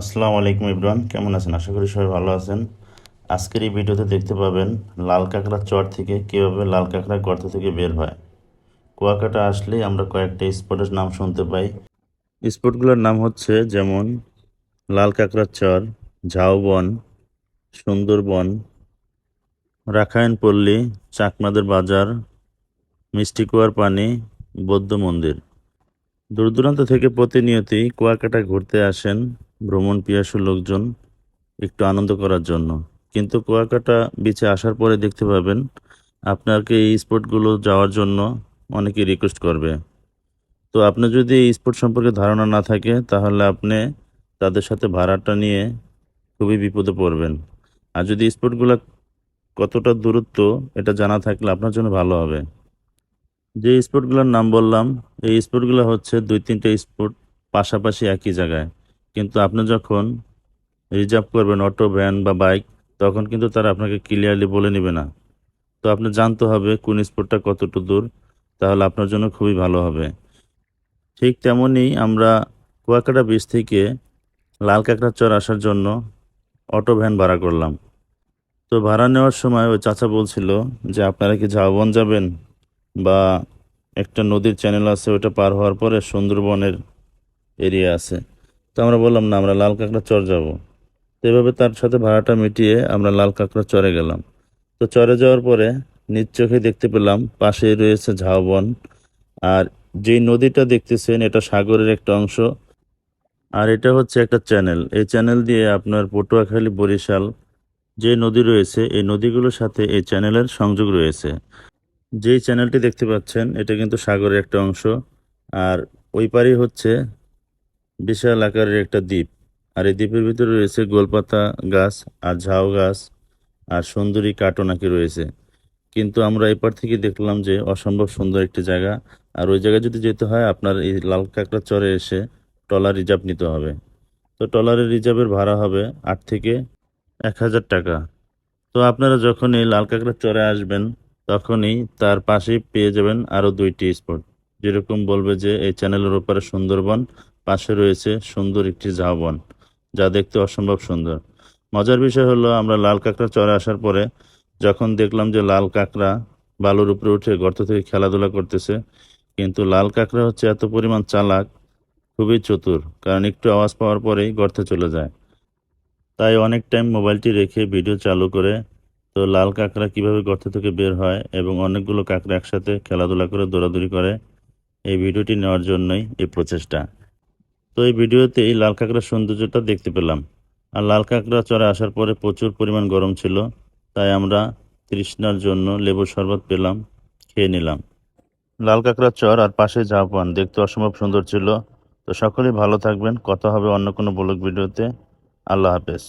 আসসালামু আলাইকুম ইব্রান কেমন আছেন? আশা করি সবাই ভালো আছেন। আজকের এই ভিডিওতে দেখতে পাবেন লাল কাঁকড়ার চর থেকে কীভাবে লাল কাঁকড়া গর্ত থেকে বের হয়। কুয়াকাটা আসলেই আমরা কয়েকটা স্পটের নাম শুনতে পাই। স্পটগুলোর নাম হচ্ছে যেমন লাল কাঁকড়ার চর, ঝাউবন, সুন্দরবন রাখায়নপল্লী চাকমাদের বাজার, মিষ্টি কুয়ার পানি, বৌদ্ধ মন্দির। দূর দূরান্ত থেকে প্রতিনিয়তই কুয়াকাটা ঘুরতে আসেন ভ্রমণ পিয়াসু লোকজন একটু আনন্দ করার জন্য। কিন্তু কুয়াকাটা বিচে আসার পরে দেখতে পাবেন, আপনাকে এই স্পটগুলো যাওয়ার জন্য অনেকে রিকোয়েস্ট করবে। তো আপনার যদি এই স্পট সম্পর্কে ধারণা না থাকে, তাহলে আপনি তাদের সাথে ভাড়াটা নিয়ে খুবই বিপদে পড়বেন। আর যদি স্পটগুলো কতটা দূরত্ব, এটা জানা থাকলে আপনার জন্য ভালো হবে। যে স্পটগুলোর নাম বললাম, এই স্পটগুলো হচ্ছে দুই তিনটে স্পট পাশাপাশি একই জায়গায়। কিন্তু আপনি যখন রিজার্ভ করবেন অটো, ভ্যান বা বাইক, তখন কিন্তু তারা আপনাকে ক্লিয়ারলি বলে নেবে না। তো আপনি জানতে হবে কোন স্পটটা কতটুকু দূর, তাহলে আপনার জন্য খুবই ভালো হবে। ঠিক তেমনই আমরা কুয়াকাটা বিচ থেকে লাল কাঁকড়ার চর আসার জন্য অটো, ভ্যান ভাড়া করলাম। তো ভাড়া নেওয়ার সময় ওই চাচা বলছিল যে, আপনারা কি ঝাউবন যাবেন? বা একটা নদীর চ্যানেল আছে, ওটা পার হওয়ার পরে সুন্দরবনের এরিয়া আছে। তো আমরা বললাম, না, আমরা লাল কাঁকড়া চর যাব। তো এভাবে তার সাথে ভাড়াটা মিটিয়ে আমরা লাল কাঁকড়া চরে গেলাম। তো চরে যাওয়ার পরে নিজ চোখে দেখতে পেলাম পাশেই রয়েছে ঝাউবন। আর যেই নদীটা দেখতেছেন, এটা সাগরের একটা অংশ। আর এটা হচ্ছে একটা চ্যানেল। এই চ্যানেল দিয়ে আপনার পটুয়াখালী, বরিশাল যে নদী রয়েছে, এই নদীগুলোর সাথে এই চ্যানেলের সংযোগ রয়েছে। যেই চ্যানেলটি দেখতে পাচ্ছেন, এটা কিন্তু সাগরের একটা অংশ। আর ওই পারেই হচ্ছে বিশাল আকারের একটা দ্বীপ। আর এই দ্বীপের ভিতরে রয়েছে গোলপাতা গাছ, আর ঝাউ গাছ, আর সুন্দরী কাটনাকি রয়েছে। কিন্তু আমরা এপার থেকে দেখলাম যে অসম্ভব সুন্দর একটি জায়গা। আর ওই জায়গায় যদি যেতে হয়, আপনার এই লাল কাঁকড়া চরে এসে ট্রলার রিজার্ভ নিতে হবে। তো ট্রলারের রিজার্ভের ভাড়া হবে আট থেকে এক হাজার টাকা। তো আপনারা যখন এই লাল কাঁকড়া চরে আসবেন, তখনই তার পাশেই পেয়ে যাবেন আরও দুইটি স্পট। যেরকম বলবে যে এই চ্যানেলের ওপারে সুন্দরবন পাশে রয়েছে সুন্দর একটি ঝাউবন, যা দেখতে অসম্ভব সুন্দর। মজার বিষয় হলো, আমরা লাল কাঁকড়া চরে আসার পরে যখন দেখলাম যে লাল কাঁকড়া বালুর উপরে উঠে গর্ত থেকে খেলাধুলা করতেছে, কিন্তু লাল কাঁকড়া হচ্ছে এত পরিমাণ চালাক, খুবই চতুর, কারণ একটু আওয়াজ পাওয়ার পরেই গর্তে চলে যায়। তাই অনেক টাইম মোবাইলটি রেখে ভিডিও চালু করে তো লাল কাঁকড়া কীভাবে গর্ত থেকে বের হয় এবং অনেকগুলো কাঁকড়া একসাথে খেলাধুলা করে দৌড়াদৌড়ি করে, এই ভিডিওটি নেওয়ার জন্যই এই প্রচেষ্টা। তো এই ভিডিওতে এই লাল কাঁকড়ার সৌন্দর্যটা দেখতে পেলাম। আর লাল কাঁকড়া চড়ে আসার পরে প্রচুর পরিমাণ গরম ছিল, তাই আমরা তৃষ্ণার জন্য লেবুর শরবত পেলাম, খেয়ে নিলাম। লাল কাঁকড়ার চর আর পাশে ঝাপান দেখতে অসম্ভব সুন্দর ছিল। তো সকলেই ভালো থাকবেন, কথা হবে অন্য কোনো ব্লগ ভিডিওতে। আল্লাহ হাফেজ।